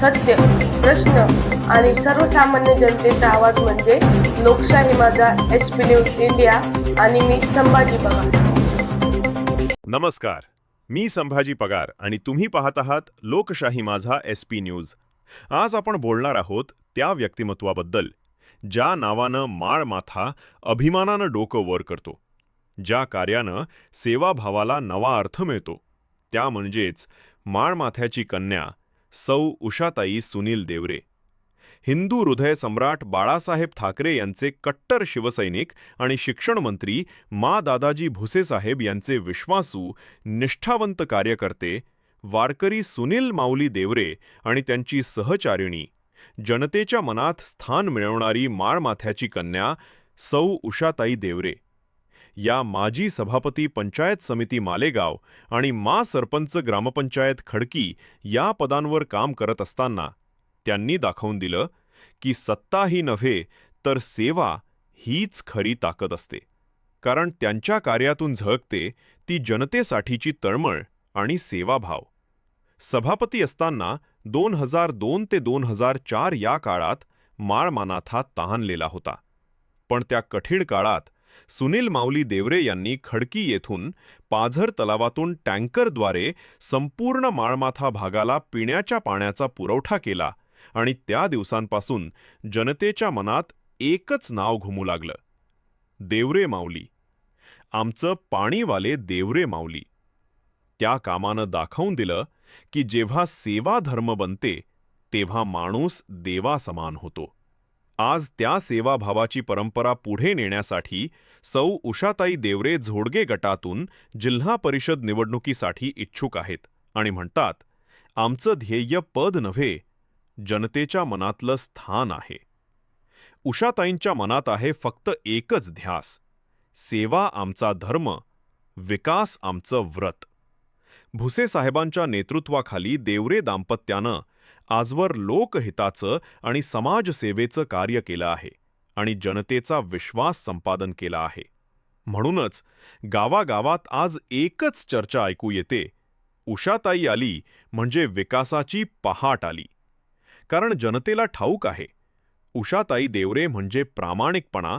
सत्य प्रश्न आणि सर्वसामान्य जनतेचा आवाज म्हणजे लोकशाही माझा एच पी न्यूज इंडिया आणि मी संभाजी पवार. नमस्कार. मी संभाजी पगार आणि तुम्ही पाहत आहात लोकशाही माझा एस पी न्यूज. आज आपण बोलणार आहोत त्या व्यक्तिमत्वाबद्दल ज्या नावानं माळ माथा अभिमानानं डोकं वर करतो ज्या कार्यानं सेवाभावाला नवा अर्थ मिळतो. त्या म्हणजेच माळमाथ्याची कन्या सौ उषाताई सुनील देवरे. हिंदू हृदय सम्राट बाळासाहेब ठाकरे यांचे कट्टर शिवसैनिक आणि शिक्षण मंत्री मा दादाजी भुसेसाहेब यांचे विश्वासू निष्ठावंत कार्यकर्ते वारकरी सुनील माऊली देवरे आणि त्यांची सहचारिणी जनतेच्या मनात स्थान मिळवणारी माळमाथ्याची कन्या सौ उषाताई देवरे. या माजी सभापती पंचायत समिती मालेगाव आणि मा सरपंच ग्रामपंचायत खडकी या पदांवर काम करत असताना त्यांनी दाखवून दिलं की सत्ता ही नव्हे तर सेवा हीच खरी ताकद असते. कारण त्यांच्या कार्यातून झळकते ती जनतेसाठीची तळमळ आणि सेवाभाव. सभापती असताना दोन हजार दोन ते दोन हजार चार या काळात माळमानाथा तहानलेला होता. पण त्या कठीण काळात सुनील माऊली देवरे यांनी खडकी येथून पाझर तलावातून टँकरद्वारे संपूर्ण माळमाथा भागाला पिण्याच्या पाण्याचा पुरवठा केला आणि त्या दिवसांपासून जनतेच्या मनात एकच नाव घुमू लागलं देवरे माऊली. आमचं पाणीवाले देवरे माऊली. त्या कामानं दाखवून दिलं की जेव्हा सेवा धर्म बनते तेव्हा माणूस देवासमान होतो. आज त्या सेवाभावाची परंपरा पुढे नेण्यासाठी सौ उषाताई देवरे झोडगे गटातून जिल्हा परिषद निवडणुकीसाठी इच्छुक आहेत आणि म्हणतात आमचं ध्येय पद नव्हे जनतेच्या मनातलं स्थान आहे. उषाताईंच्या मनात आहे फक्त एकच ध्यास सेवा आमचा धर्म विकास आमचं व्रत. भुसे साहेबांच्या नेतृत्वाखाली देवरे दाम्पत्यानं आजवर लोकहिताचं आणि समाजसेवेचं कार्य केलं आहे आणि जनतेचा विश्वास संपादन केला आहे. म्हणूनच गावागावात आज एकच चर्चा ऐकू येते. उषाताई आली म्हणजे विकासाची पहाट आली. कारण जनतेला ठाऊक आहे. उषाताई देवरे म्हणजे प्रामाणिकपणा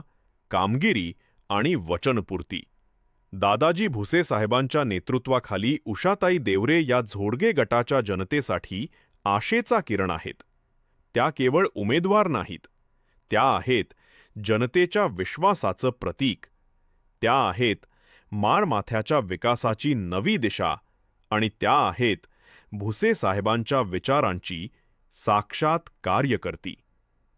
कामगिरी आणि वचनपूर्ती. दादाजी भुसे साहेबांच्या नेतृत्वाखाली उषाताई देवरे या झोडगे गटाच्या जनतेसाठी आशेचा किरण आहेत. त्या केवळ उमेदवार नाहीत. त्या आहेत जनतेच्या विश्वासाचं प्रतीक. त्या आहेत मारमाथ्याच्या विकासाची नवी दिशा आणि त्या आहेत भुसे साहेबांच्या विचारांची साक्षात कार्यकर्ती.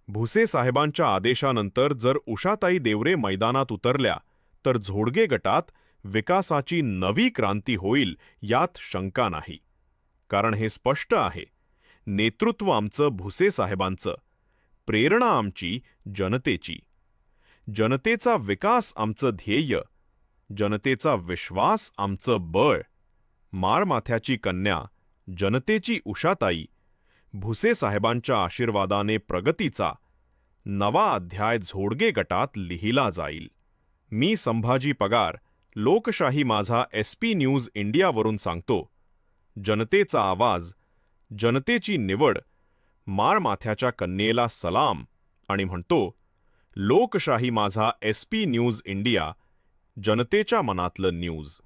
भुसे साहेबांच्या आदेशानंतर जर उषाताई देवरे मैदानात उतरल्या तर झोडगे गटात विकासाची नवी क्रांती होईल यात शंका नाही. कारण हे स्पष्ट आहे नेतृत्व आमचं भुसे साहेबांचं प्रेरणा आमची जनतेची. जनतेचा विकास आमचं ध्येय जनतेचा विश्वास आमचं बळ. मारमाथ्याची कन्या जनतेची उषाताई भुसे साहेबांच्या आशीर्वादाने प्रगतीचा नवा अध्याय झोडगे गटात लिहिला जाईल. मी संभाजी पगार लोकशाही माझा एस पी न्यूज इंडियावरून सांगतो. जनतेचा आवाज जनतेची निवड माळमाथ्याच्या कन्येला सलाम आणि म्हणतो लोकशाही माझा एस पी न्यूज इंडिया जनतेच्या मनातलं न्यूज.